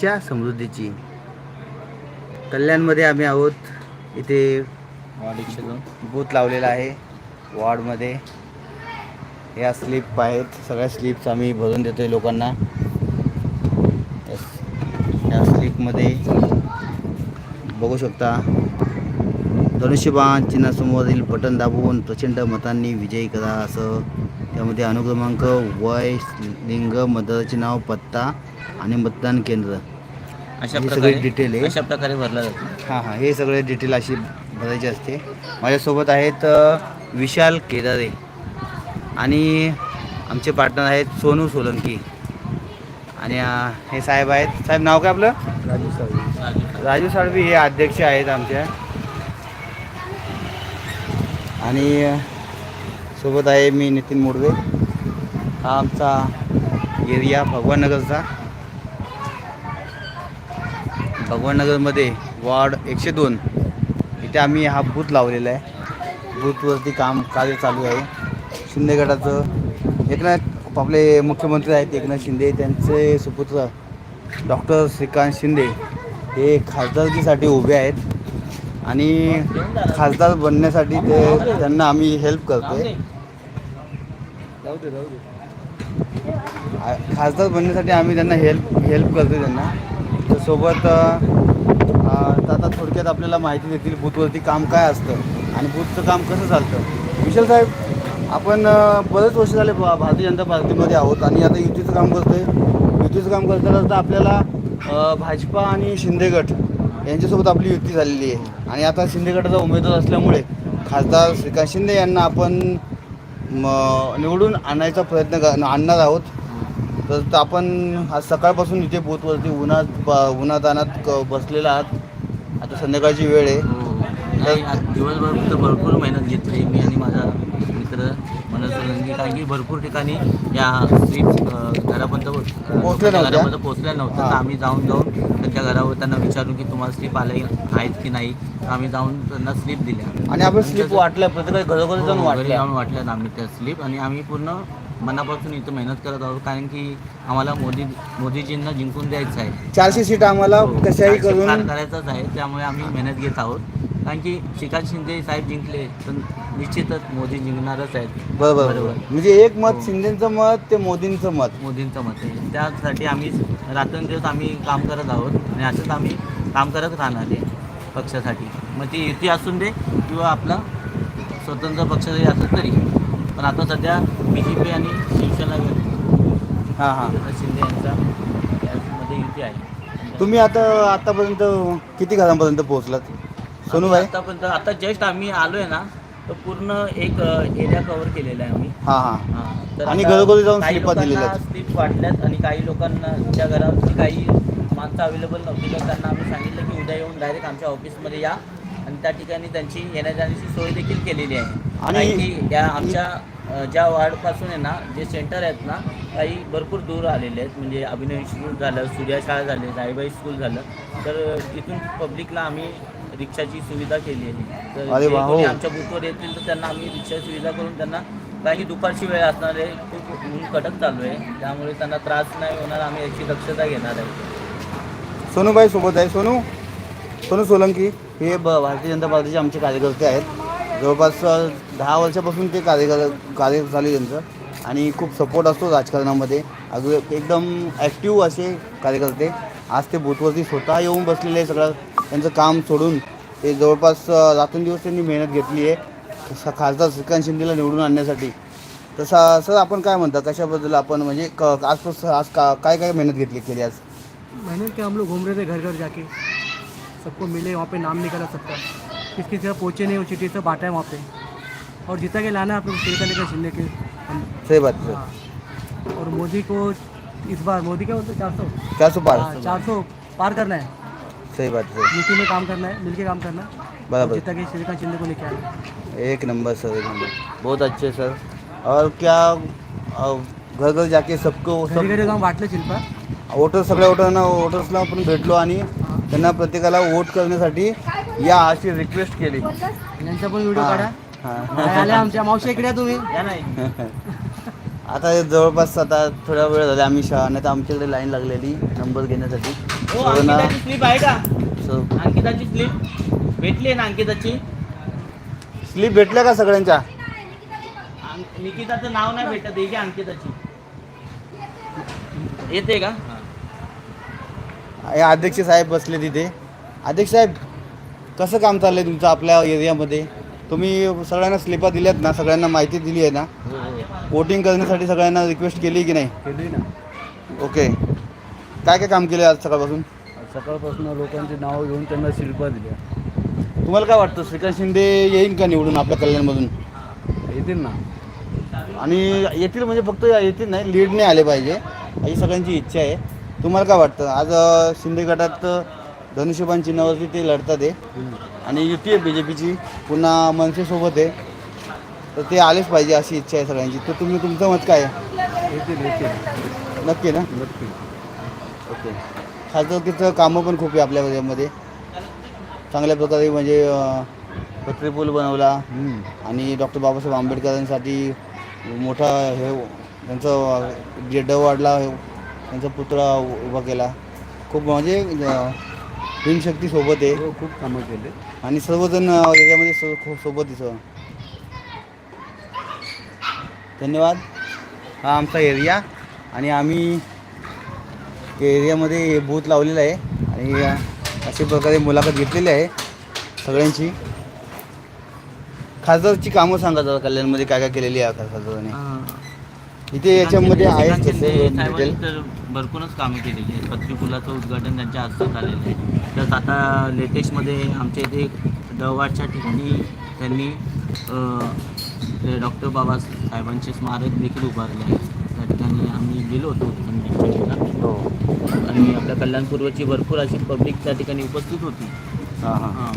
च्या समृद्धीची. कल्याणमध्ये आम्ही आहोत. इथे बूथ लावलेला आहे. वॉर्डमध्ये. या स्लिप आहेत. सगळ्या स्लिप्स आम्ही भरून देतो आहे लोकांना. या- स्लीपमध्ये स्लिपमध्ये बघू शकता. धनुष्यबाण चिन्हासमोरील बटन दाबून प्रचंड मतांनी विजयी करा असं. त्यामध्ये अनुक्रमांक वय लिंग मतदाराचे नाव पत्ता आणि मतदान केंद्र. अशा हे प्रकारे सगळे डिटेल आहे. अशा प्रकारे भरला जातो हां हां हे सगळे डिटेल अशी भरायची असते. माझ्यासोबत आहेत अ, विशाल केदारे आणि आमचे पार्टनर आहेत सोनू सोलंकी. आणि अ, हे साहेब आहेत. साहेब नाव काय आपलं? राजू साळवी. राजू साळवी हे अध्यक्ष आहेत आमच्या. आणि अ, सोबत आहे मी नितीन मोडवे. हा आमचा एरिया भगवाननगरचा. भगवाननगरमध्ये वॉर्ड एकशे दोन. इथे आम्ही हा बूथ लावलेला आहे. बूथवरती काम कार्य चालू आहे. शिंदे गटाचं एकनाथ आपले मुख्यमंत्री आहेत एकनाथ शिंदे. त्यांचे सुपुत्र डॉक्टर श्रीकांत शिंदे हे खासदारकीसाठी उभे आहेत. आणि खासदार बनण्यासाठी ते त्यांना आम्ही हेल्प करतोय. खासदार बनण्यासाठी आम्ही त्यांना हेल्प हेल्प करतो त्यांना. तर सोबत तर आता थोडक्यात आपल्याला माहिती देतील बूथवरती काम काय असतं आणि बूथचं काम कसं चालतं. विशाल साहेब आपण बरेच वर्ष झाले भारतीय जनता पार्टीमध्ये आहोत आणि आता युतीचं काम करतो आहे युतीचं काम करताना तर आपल्याला भाजपा आणि शिंदे गट यांच्यासोबत आपली युती झालेली आहे. आणि आता शिंदे गटाचा उमेदवार असल्यामुळे खासदार श्रीकांत शिंदे यांना आपण म निवडून आणायचा प्रयत्न आणणार आहोत. तर आपण आज सकाळपासून इथे बोतवरती उन्हात ब- उन्हात अनात क बसलेला आहात. आता संध्याकाळची वेळ आहे. नाही, आज दिवसभर फक्त भरपूर मेहनत घेतली मी आणि माझा मित्र मनोज सोलंकी कारण की भरपूर ठिकाणी या स्लीप घरापर्यंत अ, पोहोचल्या नव्हत्या? घरापर्यंत पोहोचल्या नव्हत्या. तर हां. आम्ही जाऊन जाऊन त्यांच्या घरावर त्यांना विचारून की तुम्हाला स्लीप आले आहेत की नाही तर आम्ही जाऊन त्यांना स्लीप दिल्या. आणि आपण स्लिप वाटल्या प्रत्येक घरोघरी जाऊन हो, घरी वाटल्या. जाऊन वाटल्यात आम्ही त्या स्लीप आणि आम्ही पूर्ण मनापासून इथं मेहनत करत आहोत कारण की आम्हाला मोदी मोदीजींना जिंकून द्यायचं आहे. चारशे सीट आम्हाला हो, कशाही करून करायचंच आहे त्यामुळे आम्ही मेहनत घेत आहोत. कारण की श्रीकांत शिंदे साहेब जिंकले तर निश्चितच मोदी जिंकणारच आहेत. बरोबर बरोबर. म्हणजे एक मत हो. शिंदेचं मत ते मोदींचं मत. मोदींचं मत आहे. त्यासाठी आम्ही रात्रंदिवस आम्ही काम करत आहोत आणि असंच आम्ही काम करत राहणार आहे पक्षासाठी. मग ती युती असून दे किंवा आपला स्वतंत्र पक्ष जरी असलं तरी. पण आता सध्या बी जे पी आणि शिवसेना हां हां. शिंदे यांचा यामध्ये युती आहे. तुम्ही आता आतापर्यंत किती घरांपर्यंत पोहोचलात? सोनूभाई आतापर्यंत आता जस्ट आम्ही आलोय ना तर पूर्ण एक एरिया कव्हर केलेला आहे आम्ही. हां हां. तर आणि घरोघरी जाऊन स्लिपा दिलेल्या. स्लिप वाटल्यात आणि काही लोकांना ज्या घरावरची काही माणसं अवेलेबल नव्हती. तर त्यांना आम्ही सांगितलं की उद्या येऊन डायरेक्ट आमच्या ऑफिसमध्ये या. आणि त्या ठिकाणी त्यांची येण्या जाण्याची सोय देखील केलेली आहे. आणि- की या आमच्या ज्या वार्डपासून आहे ना जे सेंटर आहेत ना काही भरपूर दूर आलेले आहेत. म्हणजे अभिनव इन्स्टिट्यूट झालं सूर्या शाळा झाले साईबाई स्कूल झालं. तर इथून पब्लिकला आम्ही रिक्षाची सुविधा केली आहे. तर जे कोणी हो. आमच्या बूथवर येतील तर त्यांना आम्ही रिक्षा सुविधा करून त्यांना कारण की दुपारची वेळ असणार आहे खूप ऊन कडक चालू आहे. त्यामुळे त्यांना त्रास नाही होणार आम्ही याची दक्षता घेणार आहे. सोनूबाई सोबत आहे. सोनू? सोनू सोलंकी. हे ब भारतीय जनता पार्टीचे आमचे कार्यकर्ते आहेत. जवळपास दहा वर्षापासून ते कार्य कार्य चालू आहे त्यांचं. आणि खूप सपोर्ट असतो राजकारणामध्ये. अगदी एकदम ॲक्टिव्ह असे कार्यकर्ते. आज ते बूथवरती स्वतः येऊन बसलेले आहे सगळं. त्यांचं काम सोडून ते जवळपास रात्रंदिवस त्यांनी मेहनत घेतली आहे. खासदार श्रीकांत शिंदेला निवडून आणण्यासाठी. तसा सर आपण काय म्हणता? कशाबद्दल आपण म्हणजे क आजपासून आज का काय काय मेहनत घेतली केली आज? मेहनत के हम लोग घूम रहे थे घर घर जाके सबको मिले वहाँ पे नाम निकाला सबका। किस किसी का पहुँचे नहीं वो चिट्ठी से बांटा है वहाँ पे। और जितना के लाना है अपने श्रीका लेकर शिंदे के। सही बात सर। हाँ। और मोदी को इस बार मोदी क्या बोलते चार सौ? चार सौ पार। चार सौ पार करना है। सही बात है यूपी में काम करना है मिलके काम करना है। बराबर। जितना के श्रीका शिंदे को लेके आए एक नंबर सर एक नंबर। बहुत अच्छे सर। और क्या घर घर जाके सबको घरी घरी सब जाऊन वाटलं शिल्पा वोटर सगळ्या वोटरांना वोटर्सला आपण भेटलो आणि त्यांना प्रत्येकाला वोट करण्यासाठी या अशी रिक्वेस्ट केली. यांचा पण व्हिडिओ हां, काढा. हां. काय आल्या आमच्या? मावशी इकडे या तुम्ही. या नाही आता हे जवळपास आता थोडा वेळ झाला आम्ही शहा नाही तर आमच्याकडे लाईन लागलेली नंबर घेण्यासाठी. हो अंकिताची स्लिप आहे का? अंकिताची स्लिप भेटली ना अंकिताची? स्लीप भेटल्या का सगळ्यांच्या? अंक- निकिताचं नाव नाही भेटत आहे की अंकिताची. येते का? हे अध्यक्ष साहेब बसले तिथे. अध्यक्ष साहेब कसं काम चाललंय तुमचं आपल्या एरियामध्ये? तुम्ही सगळ्यांना स्लिपा दिल्यात ना सगळ्यांना माहिती दिली आहे ना? वोटिंग करण्यासाठी सगळ्यांना रिक्वेस्ट केली की नाही? केली ना. ओके काय काय काम केलं आज सकाळपासून? सकाळपासून लोकांची नावं घेऊन त्यांना शिल्पा दिल्या. तुम्हाला काय वाटतं श्रीकांत शिंदे येईल का निवडून आपल्या कल्याणमधून? येतील ना. आणि येतील म्हणजे फक्त येतील नाही लीडने आले पाहिजे. ही सगळ्यांची इच्छा आहे. तुम्हाला काय वाटतं? आज शिंदे गटात अं, धनुष्यबाण चिन्हावरती ते लढतात आहे आणि युती आहे बी जे पीची पुन्हा मनसेसोबत आहे. तर ते आलेच पाहिजे अशी इच्छा आहे सगळ्यांची. तर तुम्ही तुमचं मत काय आहे? येतील येतील नक्की ना? नक्की ओके. खासदारकीचं कामं पण खूप आहे आपल्या यामध्ये चांगल्या प्रकारे म्हणजे पत्री पूल बनवला. आणि डॉक्टर बाबासाहेब आंबेडकरांसाठी मोठा हे त्यांचं जे ड वाढला हे त्यांचा पुतळा उभा केला. खूप म्हणजे अं, भीमशक्ती सोबत आहे. हो खूप कामं केले. आणि सर्वजण याच्यामध्ये सो खूप सोबत दिसं धन्यवाद. हा आमचा एरिया. आणि आम्ही एरियामध्ये बूथ लावलेला आहे. आणि अं, अशा प्रकारे मुलाखत घेतलेली आहे सगळ्यांची. खासदारची कामं सांगा जरा कल्याणमध्ये काय काय केलेली आहे खासदाराने? इथे याच्यामध्ये आहे शिंदे साहेबांनी तर भरपूरच कामं केलेली आहेत. पत्री पुलाचं उद्घाटन त्यांच्या हस्ते झालेलं आहे. तर आता लेटेस्टमध्ये आमच्या इथे डवाडच्या ठिकाणी त्यांनी डॉक्टर बाबासाहेबांचे स्मारक देखील उभारले आहे त्या ठिकाणी आम्ही गेलो होतो. हो. आणि आपल्या कल्याणपूर्वची भरपूर अशी पब्लिक त्या ठिकाणी उपस्थित होती. हां.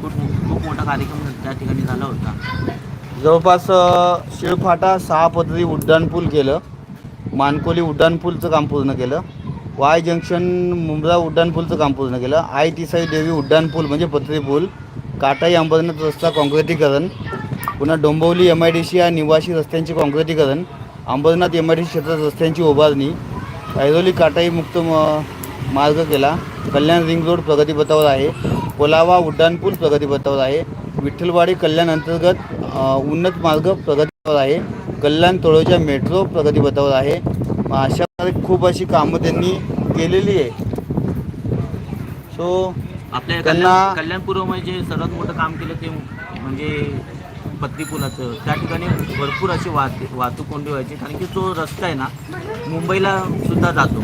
खूप खूप मोठा कार्यक्रम त्या ठिकाणी झाला होता. जवळपास शिळफाटा सहा पदरी उड्डाणपूल केलं. मानकोली उड्डाणपूलचं काम पूर्ण केलं. वाय जंक्शन मुंब्रा उड्डाणपूलचं काम पूर्ण केलं. आय तिसाई देवी उड्डाणपूल म्हणजे पत्री पूल. काटाई अंबरनाथ रस्ता काँक्रिटीकरण पुन्हा Dombivli M I D C या निवासी रस्त्यांचे काँक्रिटीकरण Ambernath M I D C क्षेत्रात रस्त्यांची उभारणी. ऐरोली काटाई मुक्त म- मार्ग केला. कल्याण रिंग रोड प्रगतीपथावर आहे. कोलावा उड्डाणपूल प्रगतीपथावर आहे. विठ्ठलवाडी कल्याण अंतर्गत उन्नत मार्ग प्रगतीपथावर आहे. कल्याण तळोजा मेट्रो प्रगतीपथावर आहे. अशा प्रकारे खूप अशी कामं त्यांनी केलेली आहे. सो आपल्या त्यांना- कल्याण कल्याणपूर्वमध्ये जे सर्वात मोठं काम केलं ते म्हणजे पत्ती पुलाचं. त्या ठिकाणी भरपूर अशी वाहत वाहतूक कोंडी व्हायची. कारण की तो रस्ता आहे ना मुंबईला सुद्धा जातो.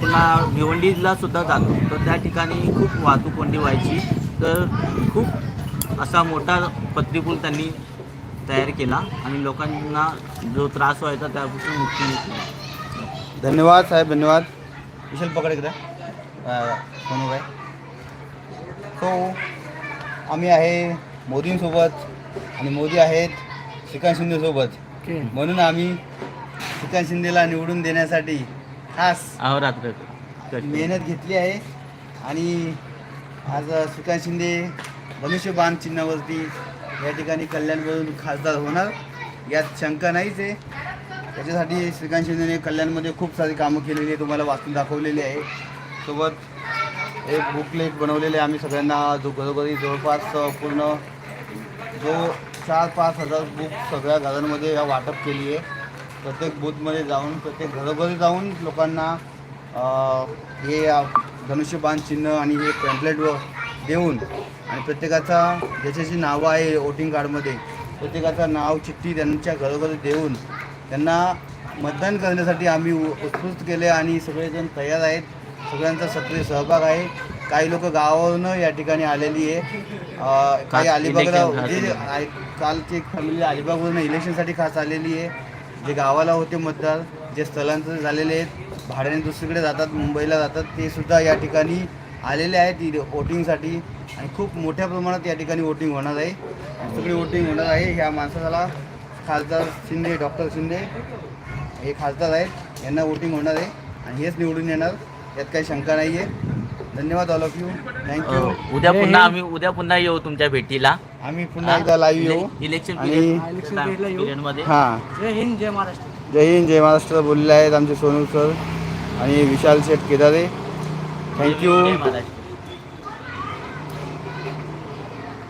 पुन्हा भिवंडीला सुद्धा जातो. तर त्या ठिकाणी खूप वाहतूक कोंडी व्हायची. तर खूप असा मोठा पत्ती पूल त्यांनी तयार केला आणि लोकांना जो त्रास व्हायचा त्यापासून मुक्ती मिळते. धन्यवाद साहेब धन्यवाद. विशाल पकड एकदा सोनू भाई. सो आम्ही आहे मोदींसोबत आणि मोदी आहेत श्रीकांत शिंदेसोबत. म्हणून आम्ही श्रीकांत शिंदेला निवडून देण्यासाठी खास अहोरात्र. मेहनत घेतली आहे. आणि आज श्रीकांत शिंदे धनुष्यबाण चिन्हावरती या ठिकाणी कल्याणमधून खासदार होणार यात शंका नाहीच आहे. त्याच्यासाठी श्रीकांत शिंदेने कल्याणमध्ये खूप सारी कामं केलेली आहे तुम्हाला वाचून दाखवलेली आहे. सोबत एक बुकलेट बनवलेले आहे आम्ही सगळ्यांना. जो घरोघरी जवळपास पूर्ण जो चार पाच हजार बुक सगळ्या घरांमध्ये या वाटप केली आहे. प्रत्येक बूथमध्ये जाऊन प्रत्येक घरोघरी जाऊन लोकांना हे धनुष्यबान धनुष्यबाण चिन्ह आणि हे पॅम्पलेटवर देऊन आणि प्रत्येकाचा ज्याच्याची नावं आहे वोटिंग कार्डमध्ये प्रत्येकाचं नाव चिठ्ठी त्यांच्या घरोघरी देऊन त्यांना मतदान करण्यासाठी आम्ही उत्स्फूर्त केले आणि सगळेजण तयार आहेत. सगळ्यांचा सक्रिय सहभाग आहे. काही लोक गावावरून या ठिकाणी आलेली आहे. काही अलिबागला जे कालची एक फॅमिली अलिबागवरून इलेक्शनसाठी खास आलेली आहे. जे गावाला होते मतदार जे स्थलांतर झालेले आहेत भाड्याने दुसरीकडे जातात मुंबईला जातात ते सुद्धा या ठिकाणी आलेले आहेत इथे वोटिंगसाठी आणि खूप मोठ्या प्रमाणात या ठिकाणी वोटिंग होणार आहे. सगळी वोटिंग होणार आहे. ह्या माणसाला खासदार शिंदे डॉक्टर शिंदे हे खासदार आहेत. यांना वोटिंग होणार आहे. आणि हेच निवडून येणार. यात काही शंका नाही आहे धन्यवाद ऑल ऑफ यू थँक्यू उद्या पुन्हा. आम्ही उद्या पुन्हा येऊ तुमच्या भेटीला. आम्ही पुन्हा एकदा लाईव्ह येऊ. इलेक्शन. पिरियडमध्ये. हां. जय हिंद जय महाराष्ट्र. जय हिंद जय महाराष्ट्र बोललेले आहेत आमचे सोनू सर आणि विशाल शेठ केदारे. थँक्यू जय महाराष्ट्र